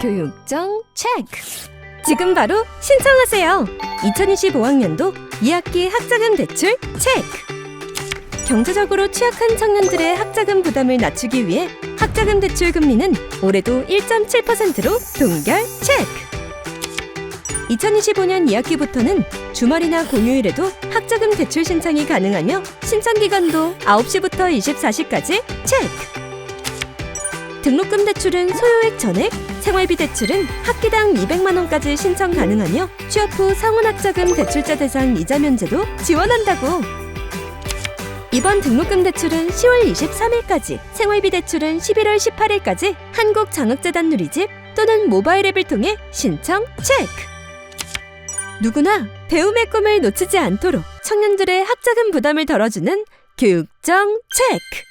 교육정 체크. 지금 바로 신청하세요. 2025학년도 2학기 학자금 대출 체크. 경제적으로 취약한 청년들의 학자금 부담을 낮추기 위해 학자금 대출 금리는 올해도 1.7%로 동결 체크. 2025년 2학기부터는 주말이나 공휴일에도 학자금 대출 신청이 가능하며 신청 기간도 9시부터 24시까지 체크. 등록금 대출은 소요액 전액, 생활비 대출은 학기당 200만 원까지 신청 가능하며 취업 후 상훈학자금 대출자 대상 이자 면제도 지원한다고. 이번 등록금 대출은 10월 23일까지, 생활비 대출은 11월 18일까지 한국장학재단 누리집 또는 모바일 앱을 통해 신청 체크. 누구나 배움의 꿈을 놓치지 않도록 청년들의 학자금 부담을 덜어주는 교육정 체크.